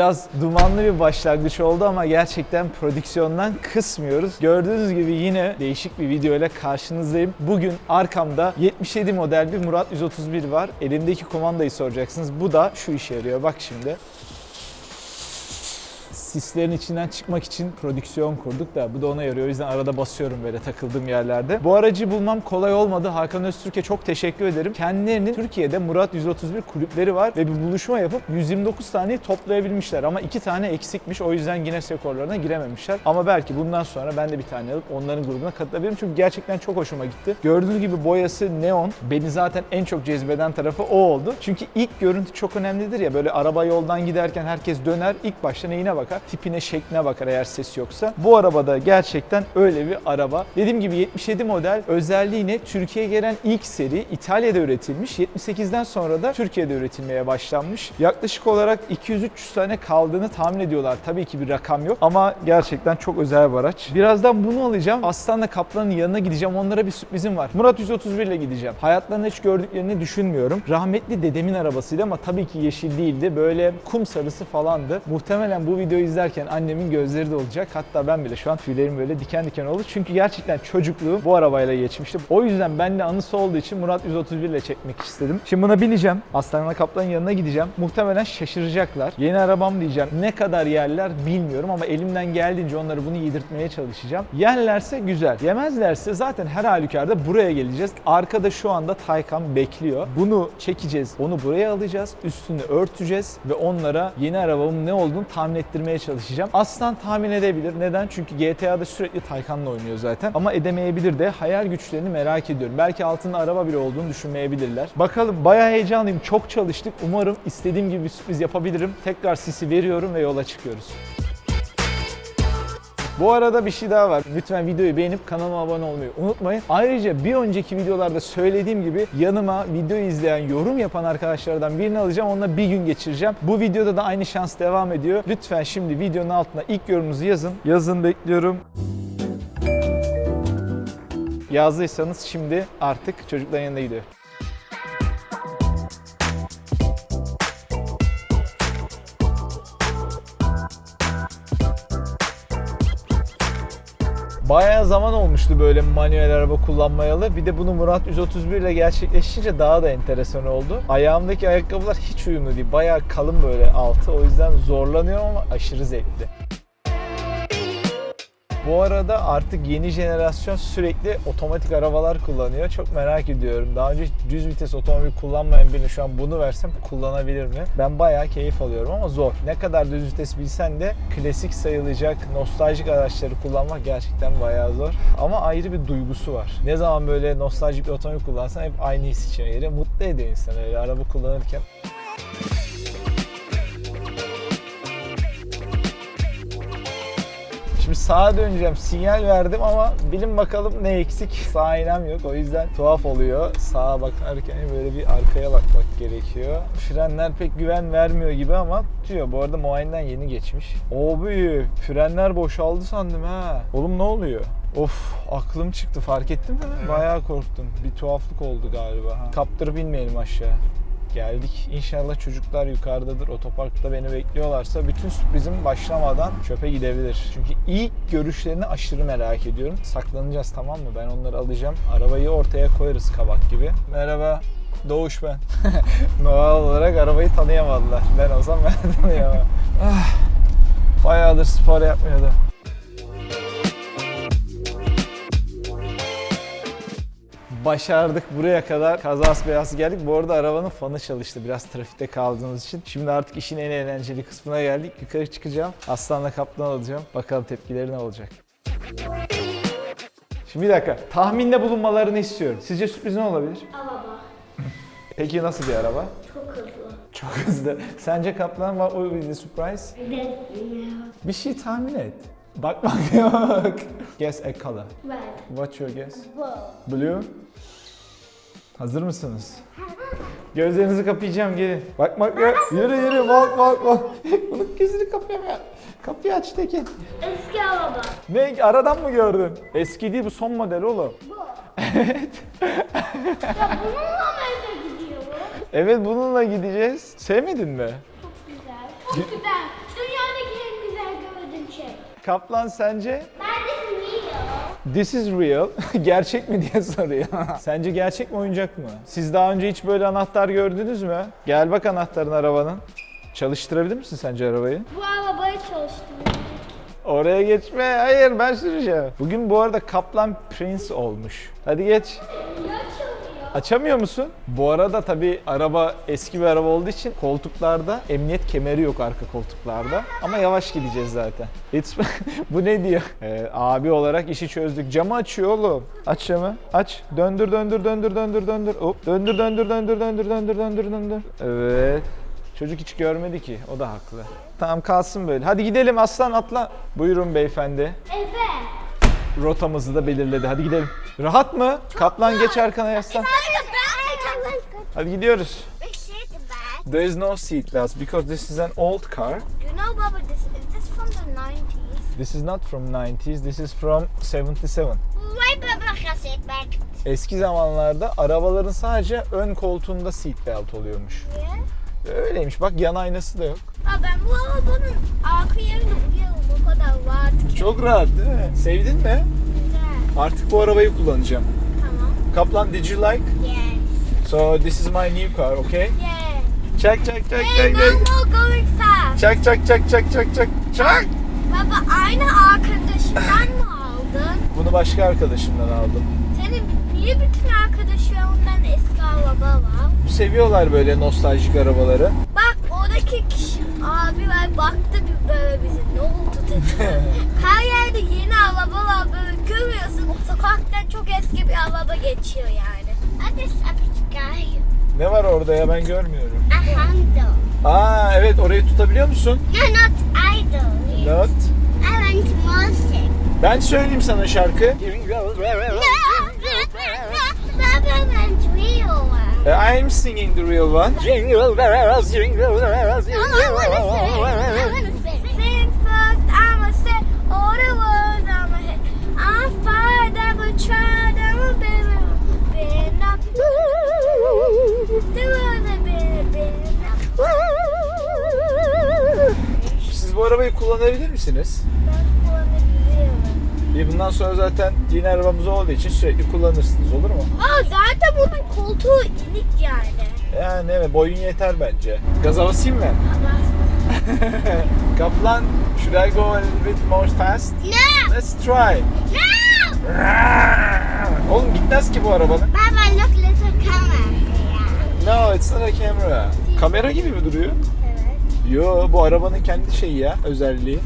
Biraz dumanlı bir başlangıç oldu ama gerçekten prodüksiyondan kısmıyoruz. Gördüğünüz gibi yine değişik bir video ile karşınızdayım. Bugün arkamda 77 model bir Murat 131 var. Elimdeki kumandayı soracaksınız. Bu da şu işe yarıyor. Bak şimdi sislerin içinden çıkmak için prodüksiyon kurduk da bu da ona yarıyor. O yüzden arada basıyorum böyle takıldığım yerlerde. Bu aracı bulmam kolay olmadı. Hakan Öztürk'e çok teşekkür ederim. Kendilerinin Türkiye'de Murat 131 kulüpleri var ve bir buluşma yapıp 129 taneyi toplayabilmişler ama 2 tane eksikmiş. O yüzden Guinness rekorlarına girememişler. Ama belki bundan sonra ben de bir tane alıp onların grubuna katılabilirim. Çünkü gerçekten çok hoşuma gitti. Gördüğünüz gibi boyası neon. Beni zaten en çok cezbeden tarafı o oldu. Çünkü ilk görüntü çok önemlidir ya. Böyle araba yoldan giderken herkes döner. İlk başta neyine bakar? Tipine, şekline bakar eğer ses yoksa. Bu arabada gerçekten öyle bir araba. Dediğim gibi 77 model özelliği ne? Türkiye'ye gelen ilk seri İtalya'da üretilmiş. 78'den sonra da Türkiye'de üretilmeye başlanmış. Yaklaşık olarak 200-300 tane kaldığını tahmin ediyorlar. Tabii ki bir rakam yok ama gerçekten çok özel bir araç. Birazdan bunu alacağım. Aslan'la Kaplan'ın yanına gideceğim. Onlara bir sürprizim var. Murat 131 ile gideceğim. Hayatlarında hiç gördüklerini düşünmüyorum. Rahmetli dedemin arabasıydı ama tabii ki yeşil değildi. Böyle kum sarısı falandı. Muhtemelen bu videoyu izlerken annemin gözleri de olacak. Hatta ben bile şu an tüylerim böyle diken diken oldu. Çünkü gerçekten çocukluğum bu arabayla geçmişti. O yüzden benimle anısı olduğu için Murat 131 ile çekmek istedim. Şimdi buna bineceğim. Aslanla Kaplan'ın yanına gideceğim. Muhtemelen şaşıracaklar. Yeni arabam diyeceğim. Ne kadar yerler bilmiyorum ama elimden geldiğince onları bunu yedirtmeye çalışacağım. Yerlerse güzel. Yemezlerse zaten her halükarda buraya geleceğiz. Arkada şu anda Taycan bekliyor. Bunu çekeceğiz. Onu buraya alacağız. Üstünü örteceğiz ve onlara yeni arabamın ne olduğunu tahmin ettirmeye çalışacağım. Aslan tahmin edebilir. Neden? Çünkü GTA'da sürekli Taycan'la oynuyor zaten. Ama edemeyebilir de hayal güçlerini merak ediyorum. Belki altında araba bile olduğunu düşünmeyebilirler. Bakalım bayağı heyecanlıyım. Çok çalıştık. Umarım istediğim gibi bir sürpriz yapabilirim. Tekrar sisi veriyorum ve yola çıkıyoruz. Bu arada bir şey daha var. Lütfen videoyu beğenip kanalıma abone olmayı unutmayın. Ayrıca bir önceki videolarda söylediğim gibi yanıma videoyu izleyen, yorum yapan arkadaşlardan birini alacağım. Onunla bir gün geçireceğim. Bu videoda da aynı şans devam ediyor. Lütfen şimdi videonun altına ilk yorumunuzu yazın. Yazın bekliyorum. Yazdıysanız şimdi artık çocukların yanına gidiyor. Bayağı zaman olmuştu böyle manuel araba kullanmayalı. Bir de bunu Murat 131 ile gerçekleşince daha da enteresan oldu. Ayağımdaki ayakkabılar hiç uyumlu değil. Bayağı kalın böyle altı. O yüzden zorlanıyorum ama aşırı zevkli. Bu arada artık yeni jenerasyon sürekli otomatik arabalar kullanıyor. Çok merak ediyorum. Daha önce düz vites otomobil kullanmayan birini şu an bunu versem kullanabilir mi? Ben bayağı keyif alıyorum ama zor. Ne kadar düz vites bilsen de klasik sayılacak nostaljik araçları kullanmak gerçekten bayağı zor. Ama ayrı bir duygusu var. Ne zaman böyle nostaljik bir otomobil kullansan hep aynı his geliyor. Mutlu ediyor insanı öyle araba kullanırken. Şimdi sağa döneceğim. Sinyal verdim ama bilin bakalım ne eksik. Sağ aynam yok. O yüzden tuhaf oluyor. Sağa bakarken böyle bir arkaya bakmak gerekiyor. Frenler pek güven vermiyor gibi ama tutuyor. Bu arada muayeneden yeni geçmiş. Abi frenler boşaldı sandım ha. Oğlum ne oluyor? Of aklım çıktı fark ettin mi? Bayağı korktum. Bir tuhaflık oldu galiba. Ha. Kaptırıp inmeyelim aşağı. Geldik. İnşallah çocuklar yukarıdadır. Otoparkta beni bekliyorlarsa bütün sürprizim başlamadan çöpe gidebilir. Çünkü ilk görüşlerini aşırı merak ediyorum. Saklanacağız tamam mı? Ben onları alacağım. Arabayı ortaya koyarız kabak gibi. Merhaba. Doğuş ben. Doğal olarak arabayı tanıyamadılar. Ben olsam ben tanıyamam. Ah, bayağıdır spor yapmıyordum. Başardık buraya kadar kazas beyaz geldik. Bu arada arabanın fanı çalıştı biraz trafikte kaldığımız için. Şimdi artık işin en eğlenceli kısmına geldik. Yukarı çıkacağım. Aslanla kaplan alacağım. Bakalım tepkileri ne olacak. Şimdi bir dakika. Tahminde bulunmalarını istiyorum. Sizce sürpriz ne olabilir? Araba. Peki nasıl bir araba? Çok hızlı. Çok hızlı. Sence kaplan will be the surprise? Ben Bir şey tahmin et. Bakmak yok. Guess a color. ben. What's your guess? Bu. Blue. Hazır mısınız? Gözlerinizi kapayacağım gelin. Bakmak yok. Yürü yürü walk walk walk. Bunun gözünü kapayamıyor. Kapıyı aç Tekin. Eski araba. Ne aradan mı gördün? Eski değil bu son model oğlum. Bu. evet. ya bununla nereye gidiyor bu? Evet bununla gideceğiz. Sevmedin mi? Çok güzel. Çok güzel. Kaplan sence? This is real. gerçek mi diye soruyor. sence gerçek mi oyuncak mı? Siz daha önce hiç böyle anahtar gördünüz mü? Gel bak anahtarın arabanın. Çalıştırabilir misin sence arabayı? Bu arabayı çalıştırıyorum. Oraya geçme. Hayır ben süreceğim. Bugün bu arada Kaplan Prince olmuş. Hadi geç. Açamıyor musun? Bu arada tabii araba eski bir araba olduğu için koltuklarda emniyet kemeri yok arka koltuklarda. Ama yavaş gideceğiz zaten. It's... Bu ne diyor? Ee, abi olarak işi çözdük. Camı açıyor oğlum. Aç camı. Aç. Döndür döndür döndür döndür döndür. Hop. Döndür döndür döndür döndür döndür döndür döndür. Evet. Çocuk hiç görmedi ki. O da haklı. Tamam kalsın böyle. Hadi gidelim aslan atla. Buyurun beyefendi. Evet. Rotamızı da belirledi. Hadi gidelim. Rahat mı? Kaplan geç arkana yaslan. Hadi gidiyoruz. There is no seat belts because this is an old car. You know, Baba, this is this from the 90s? This is not from 90s, this is from 77. Why Baba has it back? Eski zamanlarda arabaların sadece ön koltuğunda seat belt oluyormuş. Yeah. Öyleymiş bak yan aynası da yok. Aa, ben bu arabanın arka yerine uyuyorum. Kadar ki. Çok rahat değil mi? Sevdin mi? Güzel. Artık bu arabayı kullanacağım. Tamam. Kaplan did you like? Yes. So this is my new car, okay? Yeah. Çak çak çak Hey, çak. more going fast. Çak çak çak çak çak çak. Çak. Baba aynı arkadaşından mı aldın? Bunu başka arkadaşımdan aldım. Senin niye bütün arkadaşlarından eski araba var? Seviyorlar böyle nostaljik arabaları. Bak oradaki kişi abiler baktı bir böyle bize ne oldu dedi. Her yerde yeni arabalar böyle görüyorsun. Sokaktan çok eski bir araba geçiyor yani. Hadi subscribe. Ne var orada ya ben görmüyorum. A handle. Aa evet orayı tutabiliyor musun? No, not idle. Not. I want music. Ben söyleyeyim sana şarkı. One. Uh, I'm singing the real one. Jingle bells, jingle bells, I jingle wanna sing. I bells. wanna sing. Sing first, I'ma say all the words I'ma hit. I'm fired, I'ma try, I'ma baby, been up. Do the been, been up. Siz bu arabayı kullanabilir misiniz? İyi bundan sonra zaten yeni arabamız olduğu için sürekli kullanırsınız olur mu? Aa zaten bunun koltuğu inik yani. Yani evet boyun yeter bence. Gaza basayım mı? Kaplan, should I go a little bit more fast? No! Let's try. No! Oğlum gitmez ki bu arabanın. Baba look little camera. No, it's not a camera. Kamera gibi mi duruyor? Evet. Yo, bu arabanın kendi şeyi ya, özelliği.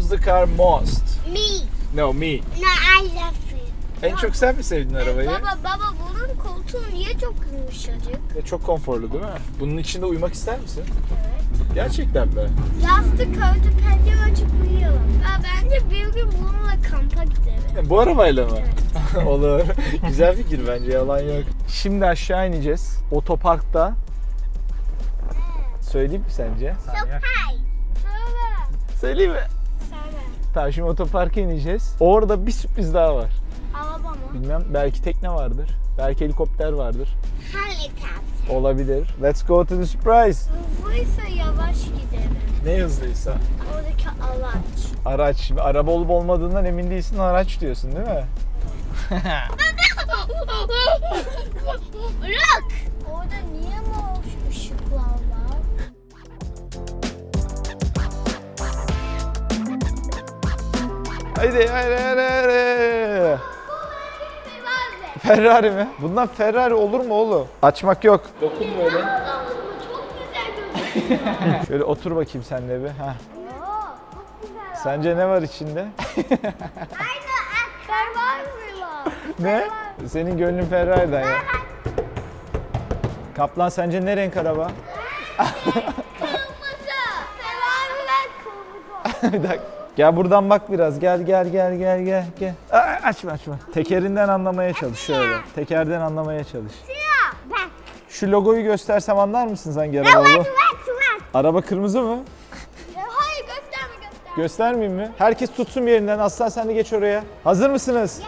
Loves the car most? Me. No, me. No, I love it. En çok sen mi sevdin arabayı? Baba baba bunun koltuğu niye çok yumuşacık? E, Çok konforlu değil mi? Bunun içinde uyumak ister misin? Evet. Gerçekten mi? Yastık örtü pencere açıp uyuyalım. Ya bence bir gün bununla kampa gidelim. E, Bu arabayla mı? Olur. Güzel fikir bence yalan yok. Şimdi aşağı ineceğiz. Otoparkta. Söyleyeyim mi sence? Söyle. Söyleyeyim mi? Tamam şimdi otoparka ineceğiz. Orada bir sürpriz daha var. Araba mı? Bilmem belki tekne vardır. Belki helikopter vardır. Helikopter. Olabilir. Let's go to the surprise. Hızlıysa yavaş gidelim. Ne hızlıysa. Oradaki araç. Araç. Şimdi araba olup olmadığından emin değilsin araç diyorsun değil mi? Look. Orada niye mor ışıklar var? Haydi haydi haydi haydi. Ferrari. Mi? Bundan Ferrari olur mu oğlum? Açmak yok. Dokun böyle. Çok güzel gözüküyor. Şöyle otur bakayım sen de bir. Heh. Sence ne var içinde? Ne? Senin gönlün Ferrari'den ya. Kaplan sence ne renk araba? Kırmızı. Ferrari'ler kırmızı. bir dakika. Gel buradan bak biraz. Gel gel gel gel gel gel. Aa, açma açma. Tekerinden anlamaya çalış şöyle. Tekerden anlamaya çalış. Şu logoyu göstersem anlar mısın hangi araba olduğunu? Araba kırmızı mı? Hayır gösterme gösterme. Göstermeyeyim mi? Herkes tutsun bir yerinden. Aslan sen de geç oraya. Hazır mısınız?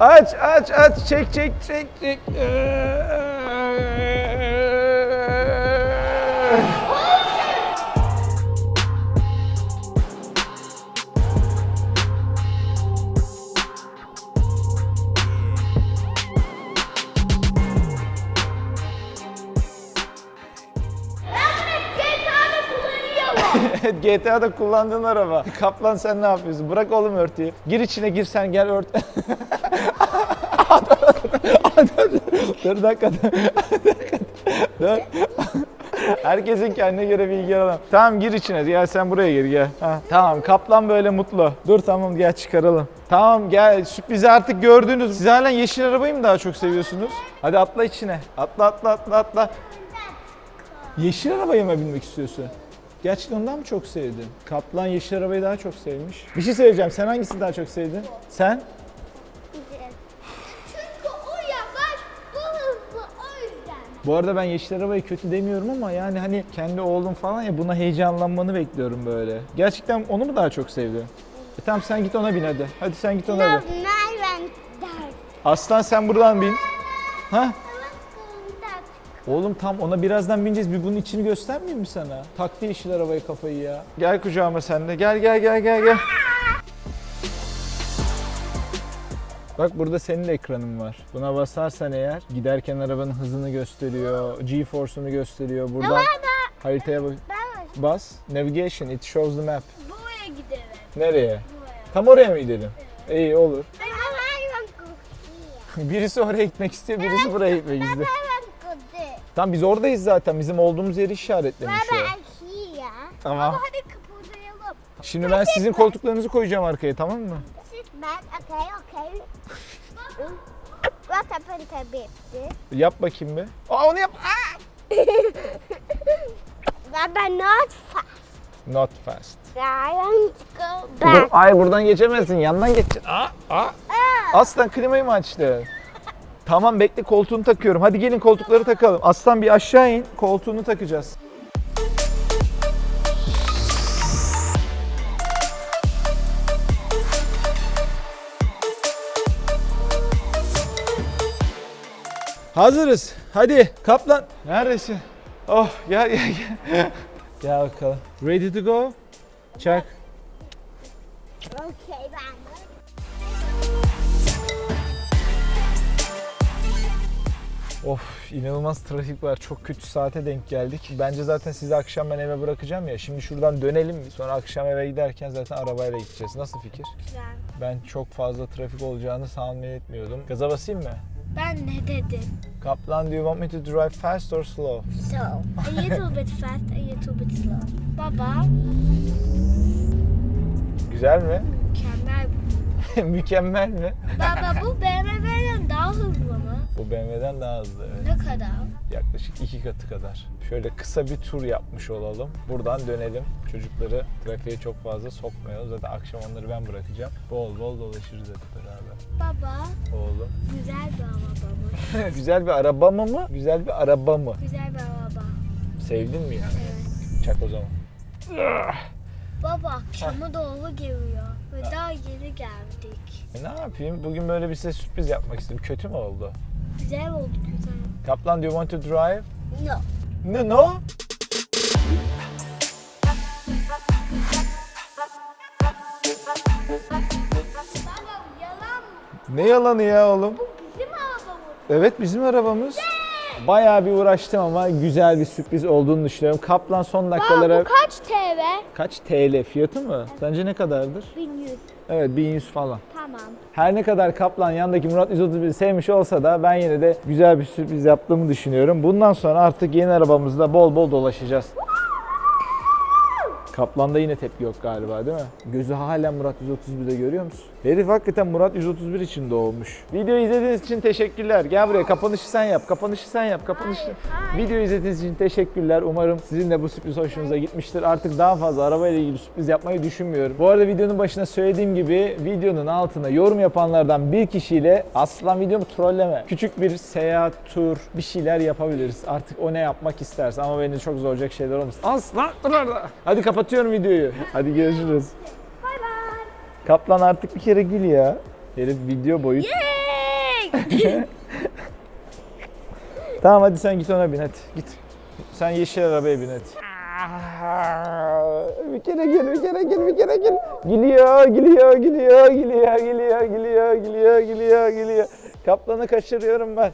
Aç aç aç çek çek çek çek. Evet GTA'da kullandığın araba. Kaplan sen ne yapıyorsun? Bırak oğlum örtüyü. Gir içine gir sen gel ört. dur bir dakika dur. Herkesin kendine göre bilgi alalım. Tamam gir içine. Gel sen buraya gir gel. Ha, tamam kaplan böyle mutlu. Dur tamam gel çıkaralım. Tamam gel sürprizi artık gördünüz. Siz halen yeşil arabayı mı daha çok seviyorsunuz? Hadi atla içine. Atla atla atla atla. Yeşil arabaya mı binmek istiyorsun? Gerçekten ondan mı çok sevdin? Kaplan yeşil arabayı daha çok sevmiş. Bir şey söyleyeceğim. Sen hangisini daha çok sevdin? Sen? Çünkü o yavaş, bu hızlı o yüzden. Bu arada ben yeşil arabayı kötü demiyorum ama yani hani kendi oğlum falan ya buna heyecanlanmanı bekliyorum böyle. Gerçekten onu mu daha çok sevdin? E tamam sen git ona bin hadi. Hadi sen git ona bin. Der? Aslan sen buradan bin. Ha? Oğlum tam ona birazdan bineceğiz. Bir bunun içini göstermeyeyim mi sana? Taktı yeşil arabayı kafayı ya. Gel kucağıma sen de. Gel gel gel gel gel. Bak burada senin de ekranın var. Buna basarsan eğer giderken arabanın hızını gösteriyor, G-force'unu gösteriyor. Buradan haritaya bak. Bas. Navigation, it shows the map. buraya gidelim. Nereye? Tam oraya mı gidelim? İyi olur. Birisi oraya gitmek istiyor, birisi buraya gitmek istiyor. Tamam biz oradayız zaten. Bizim olduğumuz yeri işaretlemiş o. Baba here. Tamam. Hadi kıpırdayalım. Şimdi ben sizin koltuklarınızı koyacağım arkaya tamam mı? Sit back. Okay, okay. What happened to baby? Yap bakayım bir. Aa onu yap. Baba not fast. Not fast. I want to go Dur, back. ay buradan geçemezsin. Yandan geçeceksin. Aa, aa. Aslan klimayı mı açtı? Tamam bekle koltuğunu takıyorum. Hadi gelin koltukları takalım. Aslan bir aşağı in. Koltuğunu takacağız. Hazırız. Hadi kaplan. Neredesin? Oh gel gel gel. gel bakalım. Ready to go? Çak. Okay, ben. Of inanılmaz trafik var. Çok kötü saate denk geldik. Bence zaten sizi akşam ben eve bırakacağım ya. Şimdi şuradan dönelim. Sonra akşam eve giderken zaten arabayla gideceğiz. Nasıl fikir? Güzel. Ben çok fazla trafik olacağını tahmin etmiyordum. Gaza basayım mı? Ben ne dedim? Kaplan do you want me to drive fast or slow? So, a little bit fast, a little bit slow. Baba, Güzel mi? mükemmel. Mi? Baba bu BMW'den daha hızlı mı? Bu BMW'den daha hızlı evet. Ne kadar? Yaklaşık iki katı kadar. Şöyle kısa bir tur yapmış olalım. Buradan dönelim. Çocukları trafiğe çok fazla sokmayalım. Zaten akşam onları ben bırakacağım. Bol bol dolaşırız hep beraber. Baba, Oğlum. güzel bir araba mı? Güzel bir araba mı mı? Güzel bir araba mı? Güzel bir araba. Sevdin mi yani? Evet. Çak o zaman. Baba akşama doğru geliyor ve daha yeni geldik. E ne yapayım? Bugün böyle bir size sürpriz yapmak istedim. Kötü mü oldu? Güzel oldu güzel. Kaplan do you want to drive? No. No no. Baba yalan mı? Ne yalanı ya oğlum? Bizim arabamız. Evet bizim arabamız. Bayağı bir uğraştım ama güzel bir sürpriz olduğunu düşünüyorum. Kaplan son dakikalara... Baba bu kaç TV? Kaç TL fiyatı mı? Sence ne kadardır? 1100. Evet 1100 falan. Tamam. Her ne kadar Kaplan yandaki Murat 131'i sevmiş olsa da ben yine de güzel bir sürpriz yaptığımı düşünüyorum. Bundan sonra artık yeni arabamızda bol bol dolaşacağız. Kaplan'da yine tepki yok galiba değil mi? Gözü hala Murat 131'de görüyor musun? Herif hakikaten Murat 131 için doğmuş. Videoyu izlediğiniz için teşekkürler. Gel buraya kapanışı sen yap. Kapanışı sen yap. Kapanışı. Videoyu izlediğiniz için teşekkürler. Umarım sizin de bu sürpriz hoşunuza gitmiştir. Artık daha fazla arabayla ilgili sürpriz yapmayı düşünmüyorum. Bu arada videonun başına söylediğim gibi videonun altına yorum yapanlardan bir kişiyle aslan videomu trolleme. Küçük bir seyahat, tur, bir şeyler yapabiliriz. Artık o ne yapmak isterse ama beni çok zorlayacak şeyler olmasın. Aslan. Hadi kapat kapatıyorum videoyu. Hadi görüşürüz. Bay bay. Kaplan artık bir kere gül ya. Herif video boyu. Yay! Tamam hadi sen git ona bin hadi git. Sen yeşil arabaya bin hadi. Bir kere gel, bir kere gel, bir kere gel. Gülüyor, gülüyor, gülüyor, gülüyor, gülüyor, gülüyor, gülüyor, gülüyor, gülüyor. Kaplanı kaçırıyorum ben.